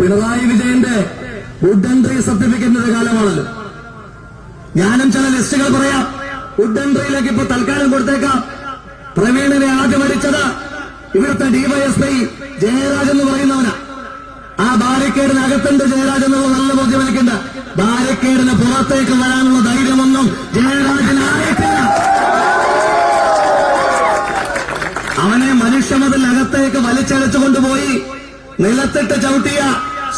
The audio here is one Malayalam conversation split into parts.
പിണറായി വിജയന്റെ വുഡ് എൻട്രി സർട്ടിഫിക്കറ്റിന്റെ കാലമാണല്ലോ. ഞാനും ചില ലിസ്റ്റുകൾ പറയാം. വുഡ് എൻട്രിയിലേക്ക് ഇപ്പൊ തൽക്കാലം കൊടുത്തേക്കാം. പ്രവീണിനെ ആദ്യം അടിച്ചത് ഇവിടുത്തെ ഡിവൈഎസ്പി ജയരാജ് എന്ന് പറയുന്നവനാ. ആ ബാരിക്കേഡിനകത്തുണ്ട് ജയരാജ് എന്നുള്ള നല്ല ബോധ്യം എനിക്കുണ്ട്. ബാരിക്കേഡിന് പുറത്തേക്ക് വരാനുള്ള ധൈര്യമൊന്നും ജയരാജന് ആയിട്ടില്ല. അവനെ മനുഷ്യമതിലകത്തേക്ക് വലിച്ചഴച്ചു കൊണ്ടുപോയി നിലത്തിട്ട് ചവിട്ടിയ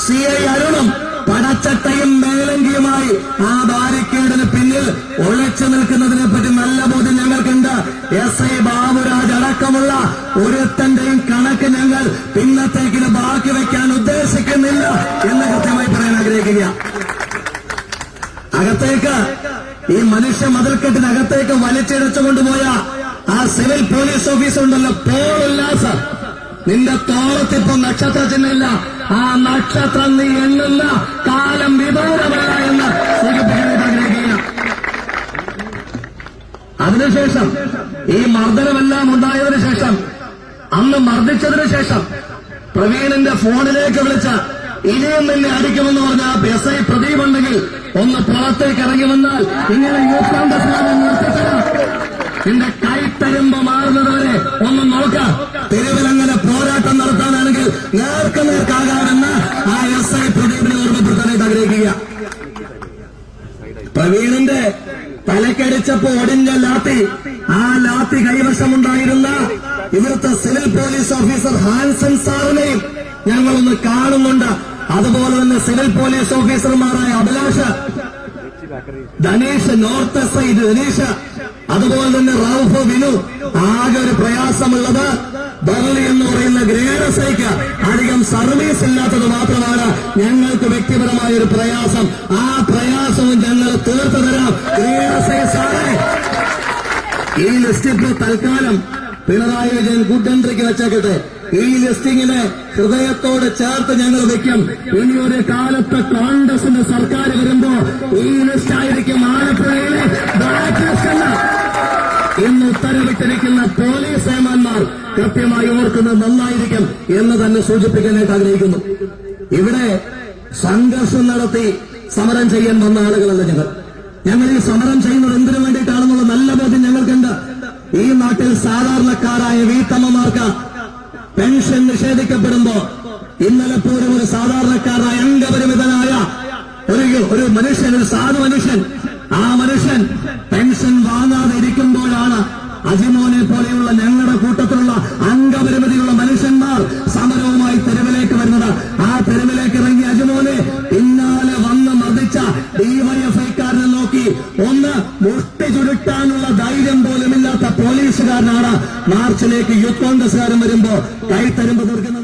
സി ഐ അരുണും പടച്ചട്ടയും മേലങ്കിയുമായി ആ ബാരിക്കേഡിന് പിന്നിൽ ഒളിച്ചു നിൽക്കുന്നതിനെ പറ്റി നല്ല ബോധ്യം ഞങ്ങൾക്കുണ്ട്. എസ് ഐ ബാബുരാജ് അടക്കമുള്ള ഒരുത്തന്റെയും കണക്ക് ഞങ്ങൾ പിന്നത്തേക്കിന് ബാക്കി വയ്ക്കാൻ ഉദ്ദേശിക്കുന്നില്ല എന്ന് കൃത്യമായി പറയാൻ ആഗ്രഹിക്കുക അകത്തേക്ക് ഈ മനുഷ്യ മതിൽക്കെട്ടിനകത്തേക്ക് വലിച്ചിഴച്ചു കൊണ്ടുപോയ ആ സിവിൽ പോലീസ് ഓഫീസർ ഉണ്ടല്ലോ പോൾ ഉല്ലാസ് നിന്റെ തോളത്തിപ്പോ നക്ഷത്ര ചിഹ്നമില്ല ആ നക്ഷത്രം നീ എണ്ണുന്ന കാലം വിദൂരമല്ല എന്ന് അതിനുശേഷം ഈ മർദ്ദനമെല്ലാം ഉണ്ടായതിനു ശേഷം അന്ന് മർദ്ദിച്ചതിനു ശേഷം പ്രവീണിന്റെ ഫോണിലേക്ക് വിളിച്ച ഇനിയും നിന്നെ അടിക്കുമെന്ന് പറഞ്ഞ എസ് ഐ പ്രദീപ് ഉണ്ടെങ്കിൽ ഒന്ന് പുറത്തേക്ക് ഇറങ്ങി വന്നാൽ ഇങ്ങനെ യൂത്ത് കോൺഗ്രസ് നിന്റെ ഒന്ന് നോക്കാം. തെരുവിലങ്ങനെ പോരാട്ടം നടത്താനാണെങ്കിൽ നേർക്ക് നേർക്കാകാമെന്ന് ആ എസ് ഐ പ്രദീപിനെ ഓർമ്മപ്പെടുത്താനായിട്ട് ആഗ്രഹിക്കുക. പ്രവീണിന്റെ തലക്കടിച്ചപ്പോ ഒടിഞ്ഞ ലാത്തി ആ ലാത്തി കൈവശമുണ്ടായിരുന്ന ഇവിടുത്തെ സിവിൽ പോലീസ് ഓഫീസർ ഹാൻസൺ സാറിനെയും ഞങ്ങളൊന്ന് കാണുന്നുണ്ട്. അതുപോലെ തന്നെ സിവിൽ പോലീസ് ഓഫീസർമാരായ Abhilash Dhanesh north S I Dhanesh അതുപോലെ തന്നെ റാൽഫോ വിനു. ആകെ ഒരു പ്രയാസമുള്ളത് ബർലി എന്ന് പറയുന്ന ഗ്രേഡ് അധികം സർവീസ് ഇല്ലാത്തത് മാത്രമാണ് ഞങ്ങൾക്ക് വ്യക്തിപരമായ ഒരു പ്രയാസം. ആ പ്രയാസവും ഞങ്ങൾ തീർത്തു തരാം. ഈ ലിസ്റ്റിപ്പ് തൽക്കാലം പിണറായി വിജയൻ ഗുഡ് എൻട്രിക്ക് വെച്ചേക്കട്ടെ. ഈ ലിസ്റ്റിങ്ങിനെ ഹൃദയത്തോട് ചേർത്ത് ഞങ്ങൾ വെക്കും. ഇനി ഒരു കാലത്ത് കോൺഗ്രസിന്റെ സർക്കാർ വരുമ്പോ ഈ ലിസ്റ്റ് ആയിരിക്കും ആലപ്പുഴയിലെ ബ്ലാക്ക് ലിസ്റ്റ് ഇന്ന് ഉത്തരവിട്ടിരിക്കുന്ന പോലീസ് ഏമാന്മാർ കൃത്യമായി ഓർക്കുന്നത് നന്നായിരിക്കും എന്ന് തന്നെ സൂചിപ്പിക്കാനായിട്ട് ആഗ്രഹിക്കുന്നു. ഇവിടെ സംഘർഷം നടത്തി സമരം ചെയ്യാൻ വന്ന ആളുകളല്ല ഞങ്ങൾ. ഞങ്ങൾ ഈ സമരം ചെയ്യുന്നത് എന്തിനു വേണ്ടിയിട്ടാണെന്നുള്ള നല്ല ബോധ്യം ഞങ്ങൾക്കുണ്ട്. ഈ നാട്ടിൽ സാധാരണക്കാരായ വീട്ടമ്മമാർക്ക് പെൻഷൻ നിഷേധിക്കപ്പെടുമ്പോ ഇന്നലെ പോലും ഒരു സാധാരണക്കാരനായ അംഗപരിമിതനായ ഒരു ഒരു മനുഷ്യൻ ഒരു സാധു മനുഷ്യൻ ആ മനുഷ്യൻ അജിമോനെ പോലെയുള്ള ഞങ്ങളുടെ കൂട്ടത്തിലുള്ള അംഗപരിമിതിയുള്ള മനുഷ്യന്മാർ സമരവുമായി തെരുവിലേക്ക് വരുന്നത്. ആ തെരുവിലേക്ക് ഇറങ്ങി അജിമോനെ പിന്നാലെ വന്ന് മർദ്ദിച്ച ഡിവൈഎഫ്ഐക്കാരനെ നോക്കി ഒന്ന് മുഷ്ടി ചുരുട്ടാനുള്ള ധൈര്യം പോലുമില്ലാത്ത പോലീസുകാരനാണ് മാർച്ചിലേക്ക് യൂത്ത് കോൺഗ്രസുകാരൻ വരുമ്പോ കൈത്തരുമ്പ് തീർക്കുന്നത്